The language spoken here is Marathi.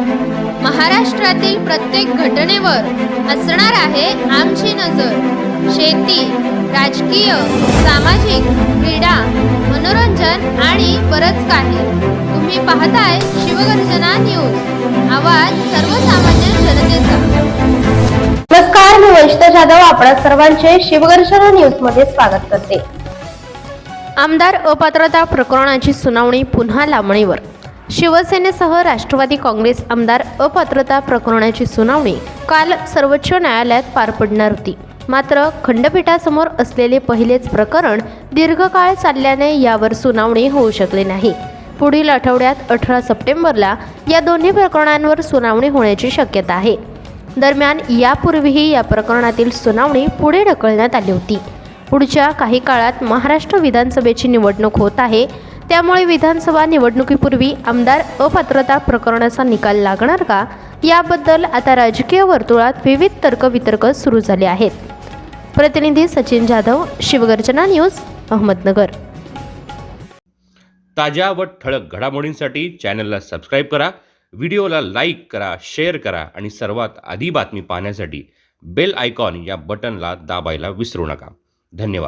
महाराष्ट्रातील प्रत्येक घटनेवर असणार आहे आमची नजर. शेती राजकीय सामाजिक क्रीडा मनोरंजन आणि बरंच काही. तुम्ही पाहताय शिवगर्जना न्यूज. आवाज सर्वसामान्य जनतेचा. नमस्कार मी वैष्णव जाधव. आपणा सर्वांचे शिवगर्जना न्यूजमध्ये स्वागत करते. आमदार अपात्रता प्रकरणाची सुनावणी पुन्हा लांबणीवर. शिवसेनेसह राष्ट्रवादी काँग्रेस आमदार अपात्रता प्रकरणाची सुनावणी काल सर्वोच्च न्यायालयात पार पडणार होती. मात्र खंडपीठासमोर असलेले पहिलेच प्रकरण दीर्घकाळ चालल्याने यावर सुनावणी होऊ शकली नाही. पुढील आठवड्यात अठरा सप्टेंबरला या दोन्ही प्रकरणांवर सुनावणी होण्याची शक्यता आहे. दरम्यान यापूर्वीही या प्रकरणातील सुनावणी पुढे ढकलण्यात आली होती. पुढच्या काही काळात महाराष्ट्र विधानसभेची निवडणूक होत आहे त्यामुळे विधानसभा निवडणुकीपूर्वी आमदार अपात्रता प्रकरणाचा निकाल लागणार का? याबद्दल आता राजकीय वर्तुळात विविध तर्कवितर्क सुरू झाले आहेत. प्रतिनिधी सचिन जाधव शिवगर्जना न्यूज अहमदनगर. ताज्या व ठळक घडामोडींसाठी चॅनलला सबस्क्राईब करा व्हिडिओला लाईक करा शेअर करा आणि सर्वात आधी बातमी पाहण्यासाठी बेल आयकॉन या बटनला दाबायला विसरू नका. धन्यवाद.